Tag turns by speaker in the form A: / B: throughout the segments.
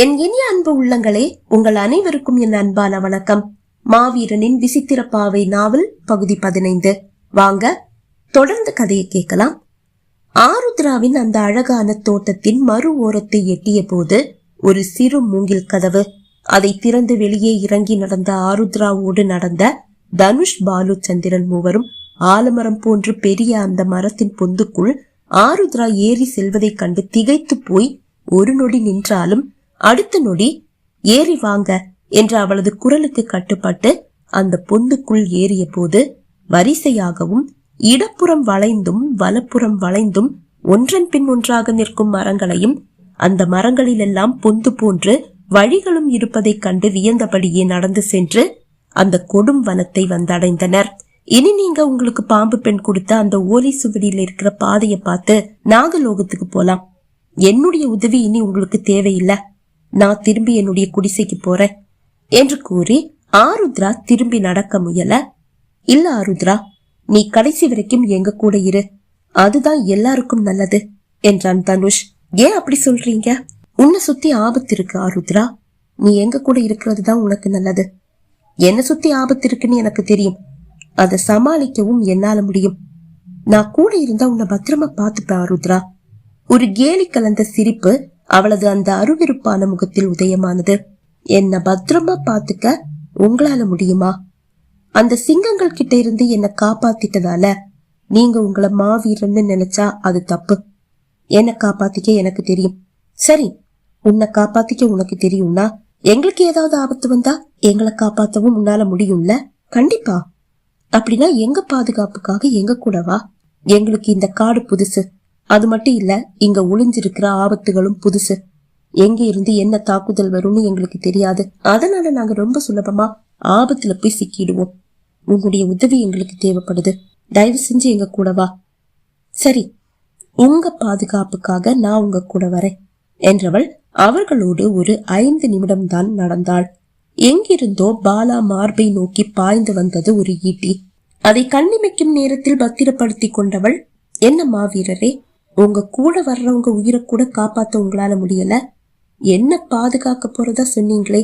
A: என் இனிய அன்பு உள்ளங்களே உங்கள் அனைவருக்கும் என் அன்பான வணக்கம். மாவீரனின் விசித்திர பாவை நாவல் பகுதி பதினைந்து. வாங்க தொடர்ந்து கதையை கேட்கலாம். ஆருத்ராவின் அந்த அழகான தோட்டத்தின் மறு ஓரத்தை எட்டிய போது ஒரு சிறு மூங்கில் கதவு. அதை திறந்து வெளியே இறங்கி நடந்த ஆருத்ராவோடு நடந்த தனுஷ் பாலு சந்திரன் மூவரும் ஆலமரம் போன்று பெரிய அந்த மரத்தின் பொந்துக்குள் ஆருத்ரா ஏறி செல்வதைக் கண்டு திகைத்து போய் ஒரு நொடி நின்றாலும் அடுத்த நொடி ஏறி வாங்க என்ற அவளது குரலுக்கு கட்டுப்பட்டு அந்த பொந்துக்குள் ஏறிய போது வரிசையாகவும் இடப்புறம் வளைந்தும் வலப்புறம் வளைந்தும் ஒன்றன் பின் ஒன்றாக நிற்கும் மரங்களையும் அந்த மரங்களிலெல்லாம் பொந்து போன்று வழிகளும் இருப்பதைக் கண்டு வியந்தபடியே நடந்து சென்று அந்த கொடும் வனத்தை வந்தடைந்தனர். இனி நீங்க உங்களுக்கு பாம்பு பெண் கொடுத்த அந்த ஓலி சுவடியில இருக்கிற பாதையை பார்த்து நாகலோகத்துக்கு போலாம். என்னுடைய உதவி இனி உங்களுக்கு தேவையில்லை. நான் திரும்பி என்னுடைய குடிசைக்கு போறேன் என்று கூறி ஆருத்ரா திரும்பி நடக்க முயல. இல்ல ஆருத்ரா நீ கடைசி வரைக்கும் எங்க கூட இரு. அதுதான் எல்லாருக்கும் நல்லது என்றான் தனுஷ். ஏன் அப்படி சொல்றீங்க? உன்னை சுத்தி ஆபத்து இருக்கு ஆருத்ரா. நீ எங்க கூட இருக்கிறது தான் உனக்கு நல்லது. என்ன சுத்தி ஆபத்து இருக்குன்னு எனக்கு தெரியும். அதை சமாளிக்கவும் என்னால முடியும். நான் கூட இருந்தா உன்னை பத்திரமா பாத்துப்பேன் ஆருத்ரா. ஒரு கேலி கலந்த சிரிப்பு அவளது அந்த அருவிருப்பான முகத்தில் உதயமானது என்ன பத்திரமா பாத்துக்க உங்களால முடியுமா? அந்த சிங்கங்கள் கிட்ட இருந்து என்ன காப்பாத்திட்டதால நீங்க உங்களை மாவீரன்னு நினைச்சா அது தப்பு. என்ன காப்பாத்திக்க எனக்கு தெரியும். சரி உன்னை காப்பாத்திக்க உனக்கு தெரியும்னா எங்களுக்கு ஏதாவது ஆபத்து வந்தா எங்களை காப்பாத்தவும் உன்னால முடியும்ல? கண்டிப்பா. அப்படின்னா எங்க பாதுகாப்புக்காக எங்க கூட வா எங்களுக்கு இந்த காடு புதுசு. அது மட்டும் இல்ல இங்க ஒளிஞ்சிருக்கிற ஆபத்துகளும் புதுசு. எங்க இருந்து என்ன தாக்குதல் வரும்னு எங்களுக்கு தெரியாது. அதனால நாங்க ரொம்ப சுலபமா ஆபத்துல போய் சிக்கிடுவோம். உங்களுடைய உதவி எங்களுக்கு தேவைப்படுது. தயவு செஞ்சு எங்க கூட வா. சரி உங்க பாதுகாப்புக்காக நான் உங்க கூட வரேன் என்றவள் அவர்களோடு ஒரு ஐந்து நிமிடம் தான் நடந்தாள். எங்கிருந்தோ பாலா மார்பை நோக்கி பாய்ந்து வந்தது ஒரு ஈட்டி. அதை கண்ணிமைக்கும் நேரத்தில் பத்திரப்படுத்தி கொண்டவள் என்ன மாவீரரே உங்க கூட வர்றவங்க உயிரை கூட காப்பாத்த உங்களால முடியல. என்ன பாதுகாக்க போறதா சொன்னீங்களே?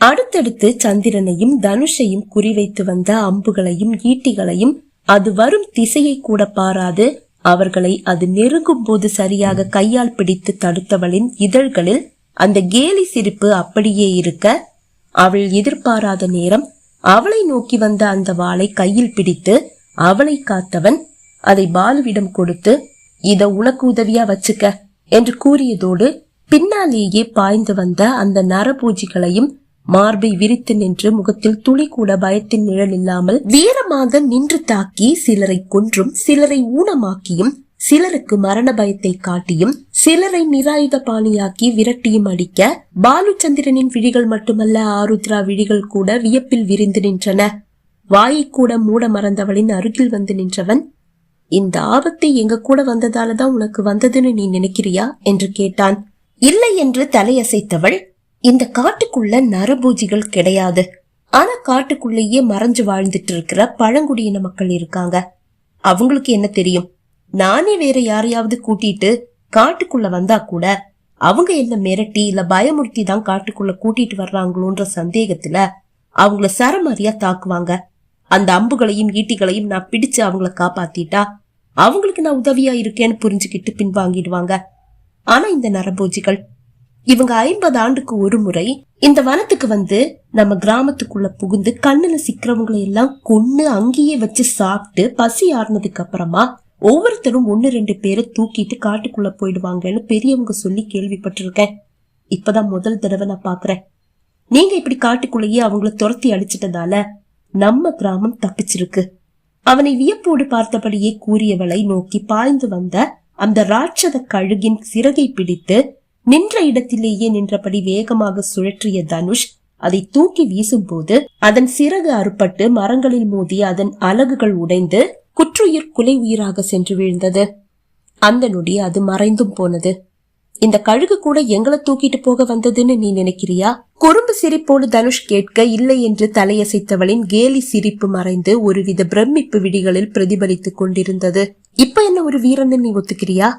A: அடுத்தடுத்து சந்திரனையும் தனுஷையும் குறிவைத்து வந்த அம்புகளையும் ஈட்டிகளையும் அது வரும் திசையை கூட பாராது. அவர்களை அது நெருங்கும் போது சரியாக கையால் பிடித்து தடுத்தவளின் இதழ்களில் அந்த கேலி சிரிப்பு அப்படியே இருக்க அவள் எதிர்பாராத நேரம் அவளை நோக்கி வந்த அந்த வாளை கையில் பிடித்து அவளை காத்தவன் அதை பாலுவிடம் கொடுத்து இத உனக்கு உதவியா வச்சுக்க என்று கூறியதோடு பின்னாலேயே பாய்ந்து வந்த அந்த நரபூஜிகளையும் மார்பை விரித்து நின்று முகத்தில் துளி கூட பயத்தின் நிழல் இல்லாமல் வீரமாக நின்று தாக்கி சிலரை கொன்றும் சிலரை ஊனமாக்கியும் சிலருக்கு மரண பயத்தை காட்டியும் சிலரை நிராயுத பாணியாக்கி விரட்டியும் அடிக்க பாலுச்சந்திரனின் விழிகள் மட்டுமல்ல ஆருத்ரா விழிகள் கூட வியப்பில் விரிந்து நின்றன. வாயை கூட மூட மறந்தவளின் அருகில் வந்து நின்றவன் இந்த ஆபத்து எங்க கூட வந்ததாலதான் உனக்கு வந்ததுன்னு நீ நினைக்கிறியா? என்று கேட்டான். இல்லை என்று தலையசைத்தவள் இந்த காட்டுக்குள்ள நரபூஜிகள் கிடையாது. ஆனா காட்டுக்குள்ளேயே மறைஞ்சு வாழ்ந்துட்டு இருக்கிற பழங்குடியின மக்கள் இருக்காங்க. அவங்களுக்கு என்ன தெரியும்? நானே வேற யாரையாவது கூட்டிட்டு காட்டுக்குள்ள வந்தா கூட அவங்க என்ன மிரட்டி இல்ல பயமுறுத்தி தான் காட்டுக்குள்ள கூட்டிட்டு வர்றாங்களோன்ற சந்தேகத்துல அவங்கள சரமாரியா தாக்குவாங்க. அந்த அம்புகளையும் ஈட்டிகளையும் நான் பிடிச்சு அவங்கள காப்பாத்திட்டா அவங்களுக்கு நான் உதவியா இருக்கேன்னு புரிஞ்சுக்கிட்டு பின்வாங்கிடுவாங்க. ஆனா இந்த நரபோஜிகள் இவங்க ஐம்பது ஆண்டுக்கு ஒரு முறை இந்த வனத்துக்கு வந்து நம்ம கிராமத்துக்குள்ள புகுந்து கண்ணுல சிக்கிறவங்களை எல்லாம் கொன்னு அங்கேயே வச்சு சாப்பிட்டு பசி ஆறுனதுக்கு அப்புறமா ஒவ்வொருத்தரும் ஒன்னு ரெண்டு பேரை தூக்கிட்டு காட்டுக்குள்ள போயிடுவாங்கன்னு பெரியவங்க சொல்லி கேள்விப்பட்டிருக்கேன். இப்பதான் முதல் தடவை நான் பாக்குறேன். நீங்க இப்படி காட்டுக்குள்ளேயே அவங்கள துரத்தி அடிச்சிட்டதால நம்ம கிராமம் தப்பிச்சிருக்கு. அவனை வியப்போடு பார்த்தபடியே கூறியவளை நோக்கி பாய்ந்து வந்த அந்த ராட்சத கழுகின் சிறகை பிடித்து நின்ற இடத்திலேயே நின்றபடி வேகமாக சுழற்றிய தனுஷ் அதை தூக்கி வீசும்போது அதன் சிறகு அறுபட்டு மரங்களில் மோதி அதன் அலகுகள் உடைந்து குற்றுயிர் குலை உயிராக சென்று வீழ்ந்தது. அந்த நொடி அது மறைந்தும் போனது. இந்த கழுகு கூட எங்களை தூக்கிட்டு போக வந்ததுன்னு நீ நினைக்கிறியா? குறும்பு சிரிப்போடு தனுஷ் கேட்க இல்லை என்று தலையசைத்தவளின் கேலி சிரிப்பு மறைந்து ஒருவித பிரமிப்பு விடிகளில் பிரதிபலித்துக் கொண்டிருந்தது. இப்ப என்ன ஒரு வீரன் நீ ஒத்துக்கிறியா?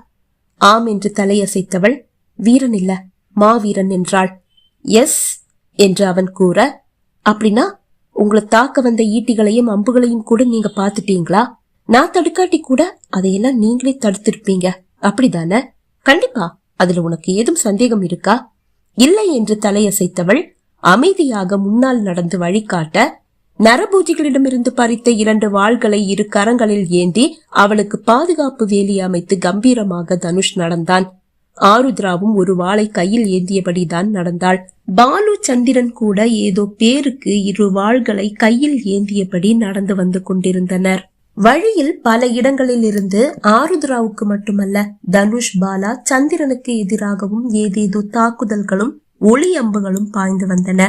A: ஆம் என்று தலையசைத்தவள் வீரன் இல்ல மாவீரன் என்றாள். எஸ் என்று அவன் கூற அப்படின்னா உங்களை தாக்க வந்த ஈட்டிகளையும் அம்புகளையும் கூட நீங்க பாத்துட்டீங்களா நான் தடுக்காட்டி கூட அதையெல்லாம் நீங்களே தடுத்திருப்பீங்க. அப்படிதானே? கண்டிப்பா அதுல உனக்கு ஏதும் சந்தேகம் இருக்கா? இல்லை என்று தலையசைத்தவள் அமைதியாக முன்னால் நடந்து வழிகாட்ட நரபூஜிகளிடமிருந்து பறித்த இரண்டு வாள்களை இரு கரங்களில் ஏந்தி அவளுக்கு பாதுகாப்பு வேலி அமைத்து கம்பீரமாக தனுஷ் நடந்தான். ஆருத்ராவும் ஒரு வாளை கையில் ஏந்தியபடிதான் நடந்தாள். பாலு சந்திரன் கூட ஏதோ பேருக்கு இரு வாள்களை கையில் ஏந்தியபடி நடந்து வந்து கொண்டிருந்தனர். வழியில் பல இடங்களில் இருந்து ஆருத்ராவுக்கு மட்டுமல்ல தனுஷ் பாலா சந்திரனுக்கு எதிராகவும் ஏதேதோ தாக்குதல்களும் ஒளி அம்புகளும் பாய்ந்து வந்தன.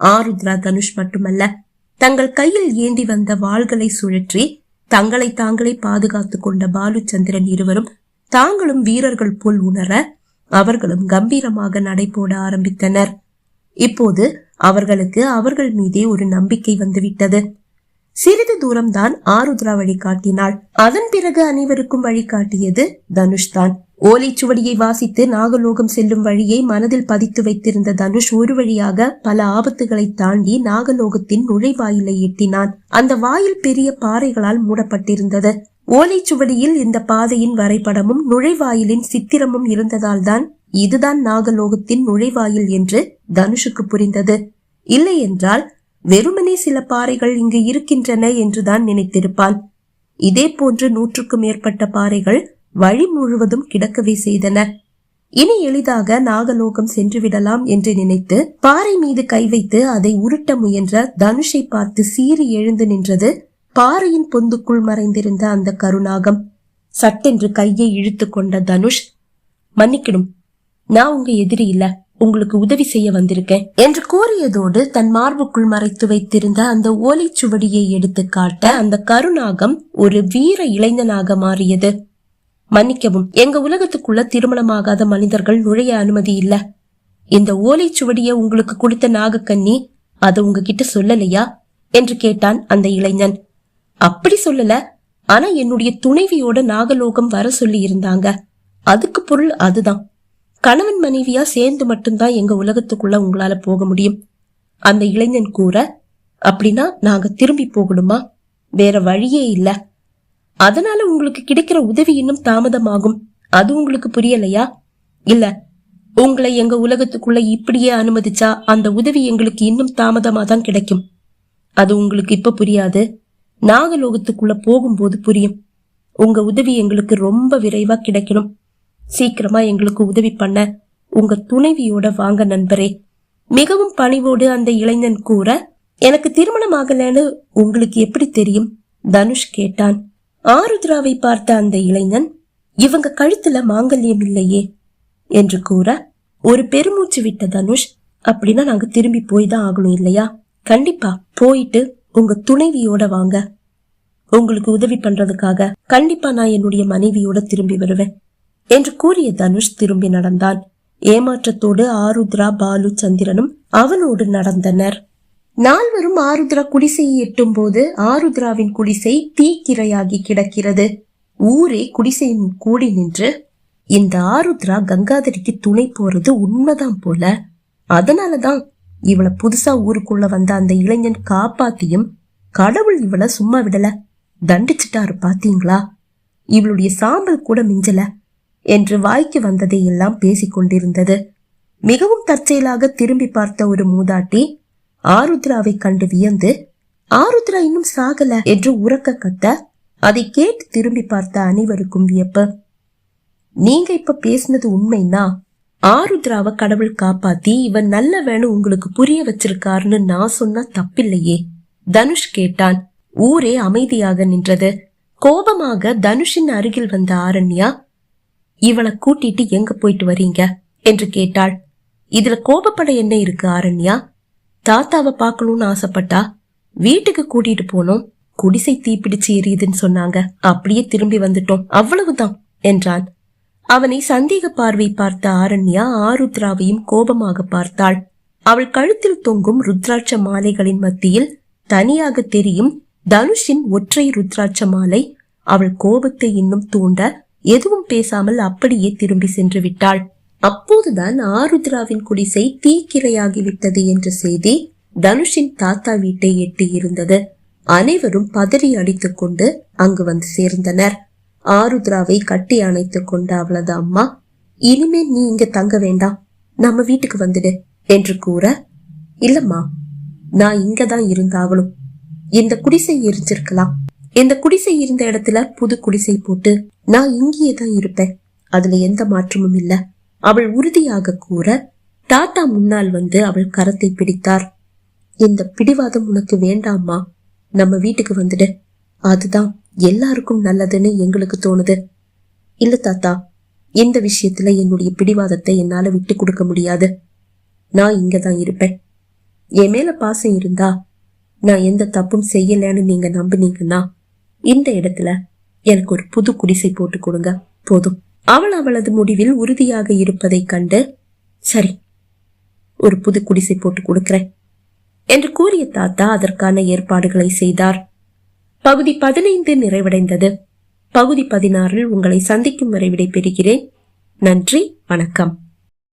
A: ஆருத்ரா தனுஷ் மட்டுமல்ல தங்கள் கையில் ஏந்தி வந்த வாள்களை சுழற்றி தங்களை தாங்களே பாதுகாத்துக் கொண்ட பாலுச்சந்திரன் இருவரும் தாங்களும் வீரர்கள் போல் உணர அவர்களும் கம்பீரமாக நடைபோட ஆரம்பித்தனர். இப்போது அவர்களுக்கு அவர்கள் மீதே ஒரு நம்பிக்கை வந்துவிட்டது. சிறிது தூரம்தான் ஆருத்ரா வழிகாட்டினாள். அதன் பிறகு அனைவருக்கும் வழிகாட்டியது தனுஷ் தான் ஓலைச்சுவடியை வாசித்து நாகலோகம் செல்லும் வழியை மனதில் பதித்து வைத்திருந்த தனுஷ் ஒரு வழியாக பல ஆபத்துகளை தாண்டி நாகலோகத்தின் நுழைவாயிலை எட்டினான். அந்த வாயில் பெரிய பாறைகளால் மூடப்பட்டிருந்தது. ஓலைச்சுவடியில் இந்த பாதையின் வரைபடமும் நுழைவாயிலின் சித்திரமும் இருந்ததால்தான் இதுதான் நாகலோகத்தின் நுழைவாயில் என்று தனுஷுக்கு புரிந்தது. இல்லை என்றால் வெறுமனே சில பாறைகள் இங்கு இருக்கின்றன என்றுதான் நினைத்திருப்பான் இதே போன்று நூற்றுக்கும் மேற்பட்ட பாறைகள் வழி முழுவதும் கிடக்கவே செய்தன. இனி எளிதாக நாகலோகம் சென்று விடலாம் என்று நினைத்து பாறை மீது கை வைத்து அதை உருட்ட முயன்ற தனுஷை பார்த்து சீறி எழுந்து நின்றது பாறையின் பொந்துக்குள் மறைந்திருந்த அந்த கருநாகம். சட்டென்று கையை இழுத்து கொண்ட தனுஷ் மன்னிக்கணும் நான் உங்க எதிரி இல்லை. உங்களுக்கு உதவி செய்ய வந்திருக்கேன். என்று கூறியதோடு தன் மார்புக்குள் மறைத்து வைத்திருந்த அந்த ஓலைச்சுவடியை எடுத்து காட்ட அந்த கருநாகம் ஒரு வீர இளைஞனாக மாறியது. மன்னிக்கவும் எங்க உலகத்துக்குள்ள திருமணமாகாத மனிதர்கள் நுழைய அனுமதி இல்ல. இந்த ஓலைச்சுவடிய உங்களுக்கு கொடுத்த நாகக்கண்ணி அதை உங்ககிட்ட சொல்லலையா? என்று கேட்டான் அந்த இளைஞன். அப்படி சொல்லல. ஆனா என்னுடைய துணைவியோட நாகலோகம் வர சொல்லி இருந்தாங்க அதுக்கு பொருள் அதுதான். கணவன் மனைவியா சேர்ந்து மட்டும்தான் எங்க உலகத்துக்குள்ள உங்களால போக முடியும். அந்த இளைஞன் கூற அப்படின்னா நாங்க திரும்பி போகணுமா? வேற வழியே இல்ல. அதனால உங்களுக்கு கிடைக்கிற உதவி இன்னும் தாமதமாகும். அது உங்களுக்கு புரியலையா? இல்ல உங்களை எங்க உலகத்துக்குள்ள இப்படியே அனுமதிச்சா அந்த உதவி எங்களுக்கு இன்னும் தாமதமா தான் கிடைக்கும். அது உங்களுக்கு இப்ப புரியாது. நாகலோகத்துக்குள்ள போகும்போது புரியும். உங்க உதவி எங்களுக்கு ரொம்ப விரைவா கிடைக்கணும். சீக்கிரமா எங்களுக்கு உதவி பண்ண உங்க துணைவியோட வாங்க நண்பரே. மிகவும் பணிவோடு அந்த இளைஞன் கூற எனக்கு திருமணம் ஆகலன்னு உங்களுக்கு எப்படி தெரியும்? தனுஷ் கேட்டான். ஆருத்ராவை பார்த்த அந்த இளைஞன் இவங்க கழுத்துல மாங்கல்யம் இல்லையே என்று கூற ஒரு பெருமூச்சு விட்ட தனுஷ் அப்படின்னா நாங்க திரும்பி போய் தான் ஆகணும் இல்லையா? கண்டிப்பா போயிட்டு உங்க துணைவியோட வாங்க. உங்களுக்கு உதவி பண்றதுக்காக கண்டிப்பா நான் என்னுடைய மனைவியோட திரும்பி வருவேன். என்று கூறிய தனுஷ் திரும்பி நடந்தான். ஏமாற்றத்தோடு ஆருத்ரா பாலு சந்திரனும் அவனோடு நடந்தனர். நால்வரும் ஆருத்ரா குடிசையை எட்டும் போது ஆருத்ராவின் குடிசை தீக்கிரையாகி கிடக்கிறது. ஊரே குடிசையின் கூடி நின்று இந்த ஆருத்ரா கங்காதரிக்கு துணை போறது உண்மைதான் போல. அதனாலதான் இவள புதுசா ஊருக்குள்ள வந்த அந்த இளைஞன் காப்பாத்தியும் கடவுள் இவள சும்மா விடல தண்டிச்சிட்டாரு பாத்தீங்களா? இவளுடைய சாம்பல் கூட மிஞ்சல. என்று வாய்க்கு வந்ததை எல்லாம் பேசிக் கொண்டிருந்தது மிகவும் தற்செயலாக திரும்பி பார்த்த ஒரு மூதாட்டி ஆருத்ராவை கண்டு வியந்து ஆருத்ரா இன்னும் சாகல என்று உறக்க கத்த அதை கேட்டு திரும்பி பார்த்த அனைவருக்கும் வியப்பு. நீங்க இப்ப பேசினது உண்மைன்னா ஆருத்ராவை கடவுள் காப்பாத்தி இவன் நல்ல வேணும் உங்களுக்கு புரிய வச்சிருக்காருன்னு நான் சொன்னா தப்பில்லையே தனுஷ் கேட்டான். ஊரே அமைதியாக நின்றது. கோபமாக தனுஷின் அருகில் வந்த ஆரண்யா இவளை கூட்டிட்டு எங்க போயிட்டு வரீங்க? என்று கேட்டாள். இதுல கோபப்பட என்ன இருக்கு ஆரண்யா? தாத்தாவை பார்க்கணும்னு ஆசைப்பட்டா வீட்டுக்கு கூட்டிட்டு போனோம். குடிசை தீப்பிடிச்சு எரியுதுன்னு சொன்னாங்க. அப்படியே திரும்பி வந்துட்டோம். அவ்வளவுதான் என்றான். அவனை சந்தேக பார்வை பார்த்த ஆரண்யா ஆருத்ராவையும் கோபமாக பார்த்தாள். அவள் கழுத்தில் தொங்கும் ருத்ராட்ச மாலைகளின் மத்தியில் தனியாக தெரியும் தனுஷின் ஒற்றை ருத்ராட்ச மாலை அவள் கோபத்தை இன்னும் தூண்ட எதுவும் பேசாமல் அப்படியே திரும்பி சென்று விட்டாள். அப்போதுதான் ஆருத்ராவின் குடிசை தீக்கிரையாகிவிட்டது என்ற செய்தி தனுஷின் தாத்தா வீட்டை எட்டி இருந்தது. அனைவரும் பதறி அடித்துக் கொண்டு அங்கு வந்து சேர்ந்தனர். ஆருத்ராவை கட்டி அணைத்துக் கொண்ட அவளது அம்மா இனிமே நீ இங்க தங்க வேண்டாம். நம்ம வீட்டுக்கு வந்துடு என்று கூற இல்லம்மா நான் இங்கதான் இருந்தாகணும் இந்த குடிசை எரிஞ்சிருக்கலாம். இந்த குடிசை இருந்த இடத்துல புது குடிசை போட்டு நான் இங்கேயே தான் இருப்பேன். அதுல எந்த மாற்றமும் இல்ல. அவள் உறுதியாக கூற டாட்டா முன்னால் வந்து அவள் கரத்தை பிடித்தார். இந்த பிடிவாதம் உனக்கு வேண்டாமா நம்ம வீட்டுக்கு வந்துடு. அதுதான் எல்லாருக்கும் நல்லதுன்னு எங்களுக்கு தோணுது. இல்ல தாத்தா. இந்த விஷயத்துல என்னுடைய பிடிவாதத்தை என்னால விட்டு கொடுக்க முடியாது. நான் இங்கதான் இருப்பேன். என் மேல பாசம் இருந்தா நான் எந்த தப்பும் செய்யலன்னு நீங்க நம்புனீங்கன்னா இந்த இடத்துல எனக்கு ஒரு புது குடிசை போட்டு கொடுங்க. போதும். அவள் அவளது முடிவில் உறுதியாக இருப்பதை கண்டு சரி ஒரு புது குடிசை போட்டு கொடுக்கிறேன் என்று கூறிய தாத்தா அதற்கான ஏற்பாடுகளை செய்தார். பகுதி பதினைந்து நிறைவடைந்தது. பகுதி பதினாறில் உங்களை சந்திக்கும் வரை விடைபெறுகிறேன். நன்றி வணக்கம்.